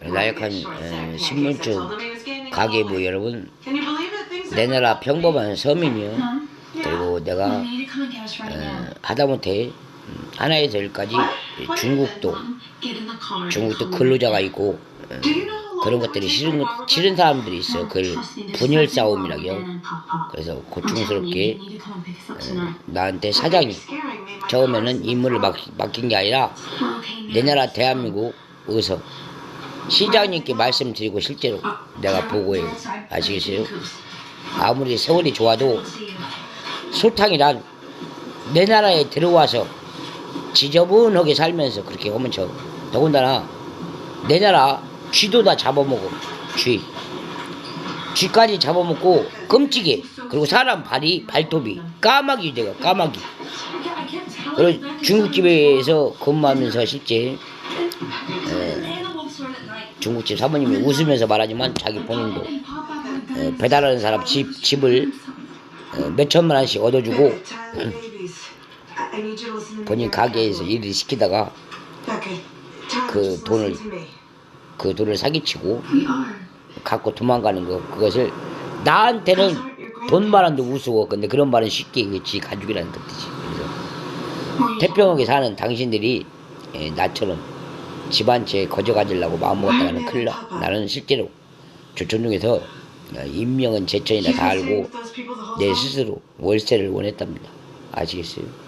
나약한 에, 신분증 가계부 여러분 내 나라 평범한 서민이요 그리고 내가 에, 하다못해 음, 하나의 절까지 중국도 중국도 근로자가 있고 에, 그런 것들이 싫은 것- 싫은 사람들이 있어 그걸 분열 싸움이라고요. 그래서 고충스럽게 에, 나한테 사장이 처음에는 임무를 맡, 맡긴 게 아니라 내 나라 대한민국 의서 시장님께 말씀드리고 실제로 내가 보고해요 아시겠어요? 아무리 세월이 좋아도 소탕이란 내 나라에 들어와서 지저분하게 살면서 그렇게 하면 저 더군다나 내 나라 쥐도 다 잡아먹어. 쥐. 쥐까지 잡아먹고 끔찍해. 그리고 사람 발이 발톱이 까마귀 돼요 까마귀. 그리고 중국집에서 근무하면서 실제 중국집 사모님이 웃으면서 말하지만 자기 본인도 에, 배달하는 사람 집, 집을 에, 몇 천만 원씩 얻어주고 본인 가게에서 일을 시키다가 그 돈을 그 돈을 사기치고 갖고 도망가는 거 그것을 나한테는 돈 말한도 우스워. 근데 그런 말은 쉽게 그지. 가족이라는 뜻이지. 그래서 태평하게 사는 당신들이 에, 나처럼 집한채 거저 가지려고 마음 먹었다가는 큰일 나. 나는 실제로 조천 중에서 어, 인명은 제천이다 다 알고 내 스스로 월세를 원했답니다. 아시겠어요?